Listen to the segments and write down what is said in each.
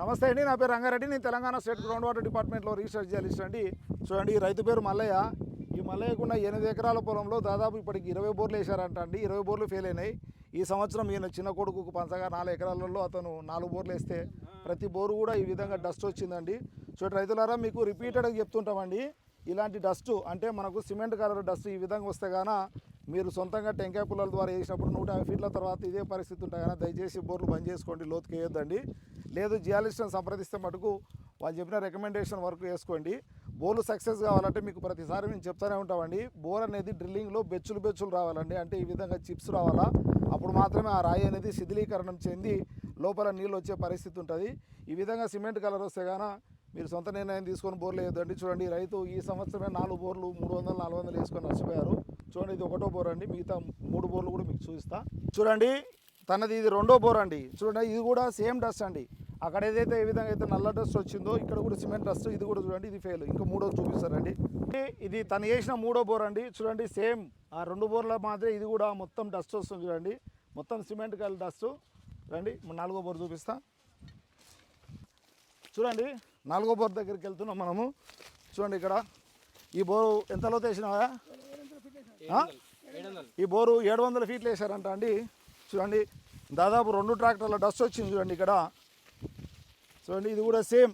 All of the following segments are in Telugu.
నమస్తే అండి నా పేరు రంగారెడ్డి. నేను తెలంగాణ స్టేట్ గ్రౌండ్ వాటర్ డిపార్ట్మెంట్లో రీసెర్చ్ జర్నలిస్ట్ అండి. చూడండి ఈ రైతు పేరు మల్లయ్య. ఈ మల్లయ్యకున్న ఎనిమిది ఎకరాల పొలంలో దాదాపు ఇప్పటికి ఇరవై బోర్లు వేశారంట అండి. ఇరవై బోర్లు ఫెయిల్ అయినాయి. ఈ సంవత్సరం ఈయన చిన్న కొడుకుకు పంచగా నాలుగు ఎకరాలలో అతను నాలుగు బోర్లు వేస్తే ప్రతి బోరు కూడా ఈ విధంగా డస్ట్ వచ్చిందండి. చూడండి రైతులారా మీకు రిపీటెడ్గా చెప్తుంటామండి. ఇలాంటి డస్ట్ అంటే మనకు సిమెంట్ కలర్ డస్ట్ ఈ విధంగా వస్తే గాన మీరు సొంతంగా టెంకాయ పుల్లల ద్వారా వేసినప్పుడు నూట యాభై ఫీట్ల తర్వాత ఇదే పరిస్థితి ఉంటాయి కానీ దయచేసి బోర్లు బంద్ చేసుకోండి లోతుకేయొద్దండి. లేదు జియాలజిస్ట్ని సంప్రదిస్తే మటుకు వాళ్ళు చెప్పిన రికమెండేషన్ వరకు వేసుకోండి. బోర్లు సక్సెస్ కావాలంటే మీకు ప్రతిసారి మేము చెప్తానే ఉంటామండి. బోర్ అనేది డ్రిల్లింగ్లో బెచ్చులు బెచ్చులు రావాలండి. అంటే ఈ విధంగా చిప్స్ రావాలా? అప్పుడు మాత్రమే ఆ రాయి అనేది శిథిలీకరణం చెంది లోపల నీళ్ళు వచ్చే పరిస్థితి ఉంటుంది. ఈ విధంగా సిమెంట్ కలర్ వస్తే గాన మీరు సొంత నిర్ణయం తీసుకొని బోర్లు వేయొద్దండి. చూడండి రైతు ఈ సంవత్సరమే నాలుగు బోర్లు మూడు వందలు నాలుగు వందలు వేసుకొని నష్టపోయారు. చూడండి ఇది ఒకటో బోర్ అండి. మిగతా మూడు బోర్లు కూడా మీకు చూపిస్తా. చూడండి తనది ఇది రెండో బోర్ అండి. చూడండి ఇది కూడా సేమ్ డస్ట్ అండి. అక్కడ ఏదైతే ఏ విధంగా అయితే నల్ల డస్ట్ వచ్చిందో ఇక్కడ కూడా సిమెంట్ డస్ట్ ఇది కూడా చూడండి ఇది ఫెయిల్ ఇంకా మూడో చూపిస్తారండి ఇది తను వేసిన మూడో బోర్ అండి. చూడండి సేమ్ ఆ రెండు బోర్ల మాత్రం ఇది కూడా మొత్తం డస్ట్ వస్తుంది చూడండి. మొత్తం సిమెంట్ కలిసి డస్ట్. రండి నాలుగో బోర్ చూపిస్తా. చూడండి నాలుగో బోర్ దగ్గరికి వెళ్తున్నాం మనము. చూడండి ఇక్కడ ఈ బోరు ఎంతలో వేసినావా? ఈ బోరు ఏడు వందల ఫీట్లు వేసారంట అండి. చూడండి దాదాపు రెండు ట్రాక్టర్ల డస్ట్ వచ్చింది చూడండి ఇక్కడ. చూడండి ఇది కూడా సేమ్.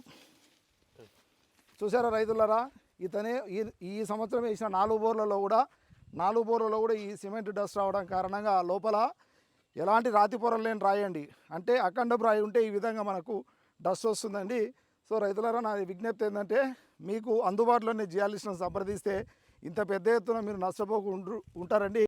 చూసారా రైతులరా? ఇతనే ఈ ఈ సంవత్సరం వేసిన నాలుగు బోర్లలో కూడా నాలుగు బోర్లలో కూడా ఈ సిమెంట్ డస్ట్ రావడం కారణంగా లోపల ఎలాంటి రాతి పొరలు లేని రాయండి. అంటే అఖండ రాయి ఉంటే ఈ విధంగా మనకు డస్ట్ వస్తుందండి. సో రైతులారా నా విజ్ఞప్తి ఏంటంటే మీకు అందుబాటులోనే జియాలిస్ట్ను సంప్రదిస్తే ఇంత పెద్ద ఎత్తున మీరు నష్టపోకుండా ఉంటారండి.